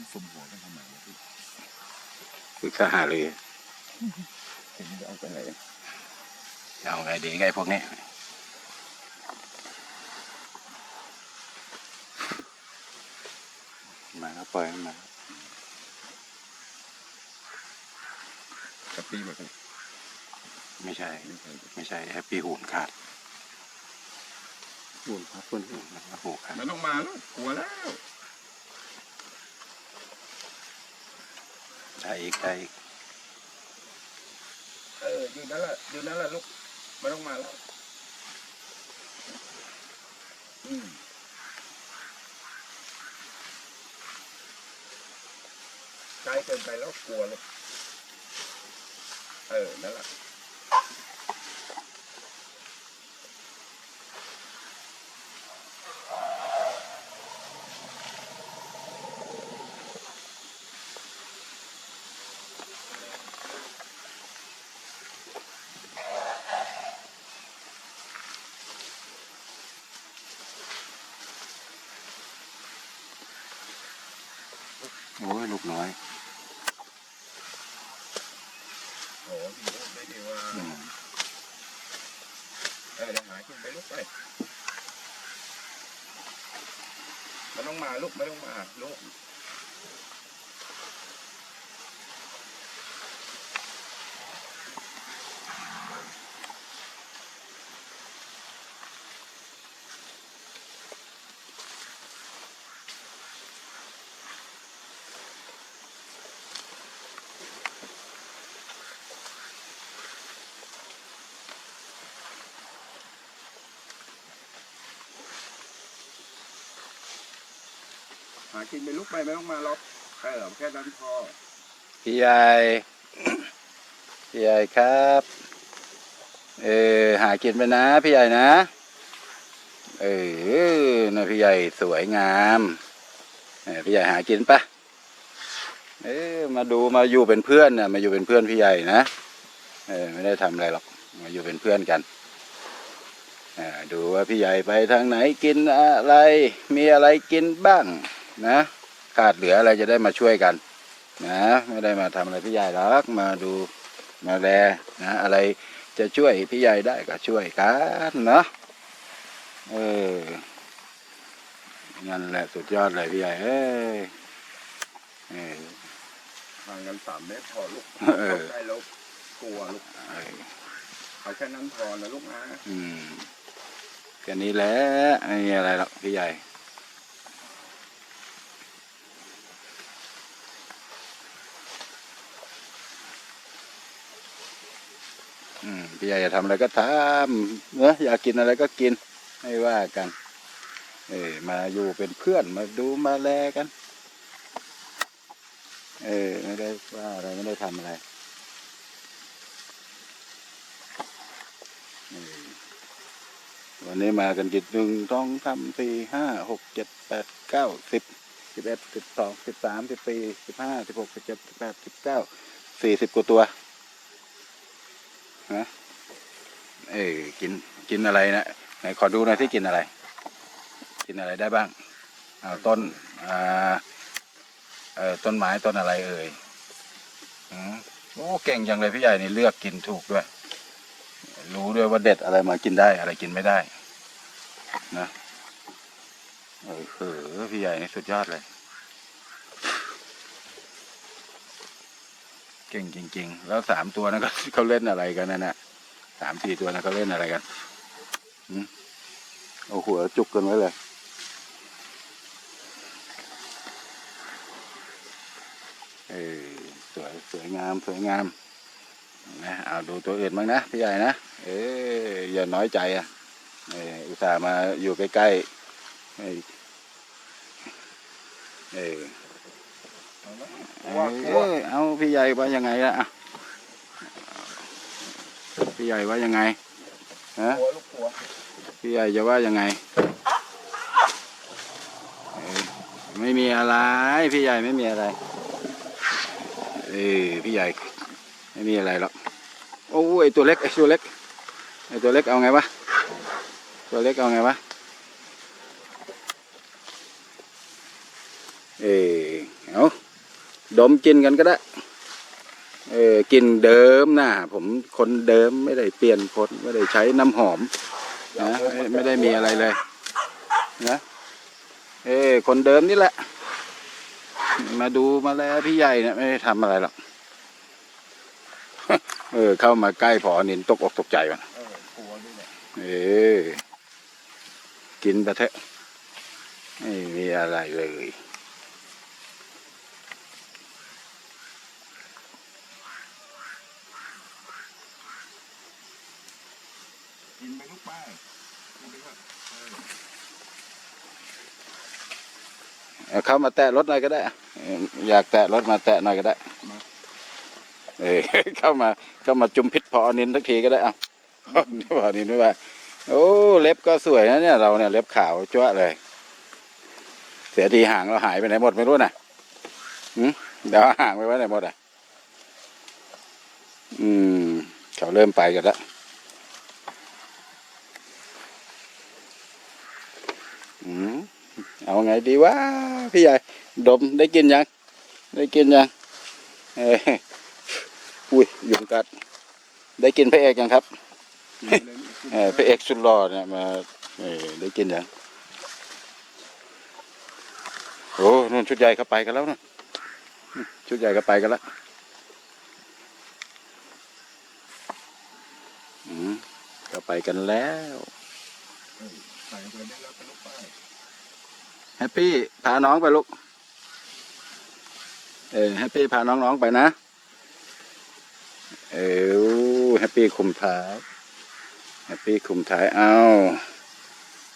ต้องสมหัวกันทำไมวะพี่ปรึกษาหาเลยเห็นจะเอาไปไหนเอาไงดีไงพวกนี้มาแล้วปล่อยมันมากับพี่แบบนี้ไม่ใช่ไม่ใช่ ไม่ใช่แฮปปี้หูนขาดบุญครับคุณหูขาดไม่ต้องมาแล้วกลัวแล้ว ได้อีกได้อีกเอออยู่นั่นแหละอยู่นั่นแหละลูกไม่ต้องมาแล้วอืมใกล้เกินไปแล้วกลัวเลยเออนั่นแหละ โอ้ยลูกน้อยโอ้ไม่ดได้ดีว่าเออเดี๋ยวหาขึ้นไปลูกไปมันต้องมาลูกไม่ต้องมาลูกากินไปลูกไปไม่ต้องมาหรอกเออแค่นั้นพอพี่ใหญ่พี่ใหญ่ครับ เออหากินไปนะ พี่ใหญ่นะ เออนะพี่ใหญ่สวยงามเออพี่ใหญ่หากินปะเออมาดูมาอยู่เป็นเพื่อนนะมาอยู่เป็นเพื่อนพี่ใหญ่นะเออไม่ได้ทำอะไรหรอกมาอยู่เป็นเพื่อนกันอ่าดูว่าพี่ใหญ่ไปทางไหนกินอะไร มีอะไรกินบ้าง นะขาดเหลืออะไรจะได้มาช่วยกัน นะไม่ได้มาทำอะไรพี่ใหญ่หรอกมาดูมาแลนะอะไรจะช่วยพี่ใหญ่ได้ก็ช่วยกันเนาะเออนั่นแหละสุดยอดเลยพี่ใหญ่เอ้ยเออห่างกันสามเมตรพอลูกเออใกล้แล้วกลัวลูกเออเอาแค่นั้นพอนะลูกนะอืมแค่นี้แหละไม่มีอะไรหรอกพี่ใหญ่ พี่ใหญ่จะทำอะไรก็ทำเนอะอยากกินอะไรก็กิน ไม่ว่ากัน เออมาอยู่เป็นเพื่อนมาดูมาแลกัน เออไม่ได้ว่าอะไรไม่ได้ทำอะไรวันนี้มากันกี่หนึ่งสองสามสี่ห้าหกเจ็ดแปดเก้าสิบสิบเอ็ดสิบสองสิบสามสิบสี่สิบห้าสิบหกสิบเจ็ดสิบแปดสิบเก้าสี่สิบกว่าตัว ฮะเออกินกินอะไรนะไหนขอดูหน่อยที่กินอะไร กินอะไรได้บ้างเอาต้นอ่าเอ่อต้นไม้ต้นอะไรเอ่ยอืมโอ้เก่งจังเลยพี่ใหญ่นี่เลือกกินถูกด้วย รู้ด้วยว่าเด็ดอะไรมากินได้ อะไรกินไม่ได้ นะเออเออพี่ใหญ่นี่สุดยอดเลย เก่งจริง ๆ แล้วสามตัวนั้นก็เขาเล่นอะไรกันนั่นน่ะสามสี่ตัวนั้นเขาเล่นอะไรกันอืมเอาหัวจุกกันไว้เลยเออสวยสวยงามสวยงามนะเอาดูตัวอื่นบ้างนะพี่ใหญ่นะเอออย่าน้อยใจอะเอออุตส่าห์มาอยู่ใกล้ๆเออ เออเอาละเอาพี่ใหญ่ว่ายังไงล่ะพี่ใหญ่ว่ายังไงฮะพี่ใหญ่จะว่ายังไง ไม่มีอะไร พี่ใหญ่ไม่มีอะไร เออพี่ใหญ่ ไม่มีอะไรหรอกโอ้ยตัวเล็กไอตัวเล็กไอตัวเล็กเอาไงวะตัวเล็กเอาไงวะเเออเอา ดมกินกันก็ได้ เออกินเดิมนะผมคนเดิมไม่ได้เปลี่ยนคนไม่ได้ใช้น้ำหอมนะไม่ไม่ได้มีอะไรเลยนะเออคนเดิมนี่แหละ มาดูมาแล้วพี่ใหญ่เนี่ยไม่ได้ทำอะไรหรอกเออเข้ามาใกล้พอนินตกอกตกใจมันเออกลัวด้วยแหละเออกินไปเถอะไม่มีอะไรเลย กินไปลูกป้ายกินไป เถอะเออเอาเข้ามาแตะรถหน่อยก็ได้อะเอออยากแตะรถมาแตะหน่อยก็ได้ เออเข้ามาเข้ามาจุมพิษพอนินทักทีก็ได้เอาพอนินไม่ว่าโอ้เล็บก็สวยนะเนี่ยเราเนี่ยเล็บขาวจ้วะเลย เสียทีหางเราหายไปไหนหมดไม่รู้นะหืมเดี๋ยวเอาหางไปไว้ไหนหมดอะ อืมเขาเริ่มไปกันแล้วอืม เอาไงดีวะพี่ใหญ่ดมได้กินยัง ได้กินยังเอ้ยอุ้ยยุงกัด ได้กินพระเอกยังครับเออพระเอกสุดหล่อเนี่ยมาเออได้กินยังโอ้นู่นชุดใหญ่เขาไปกันแล้วนะชุดใหญ่ก็ไปกันแล้วก็ไปกันแล้วไปได้แล้ว แฮปปี้พาน้องไปลูก เออแฮปปี้พาน้องๆไปนะ เออแฮปปี้คุมท้ายแฮปปี้คุมท้ายเอา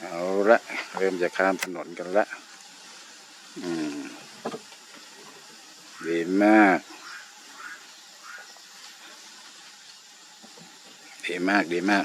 เอาละเริ่มจะข้ามถนนกันละอืมดีมากดีมากดีมาก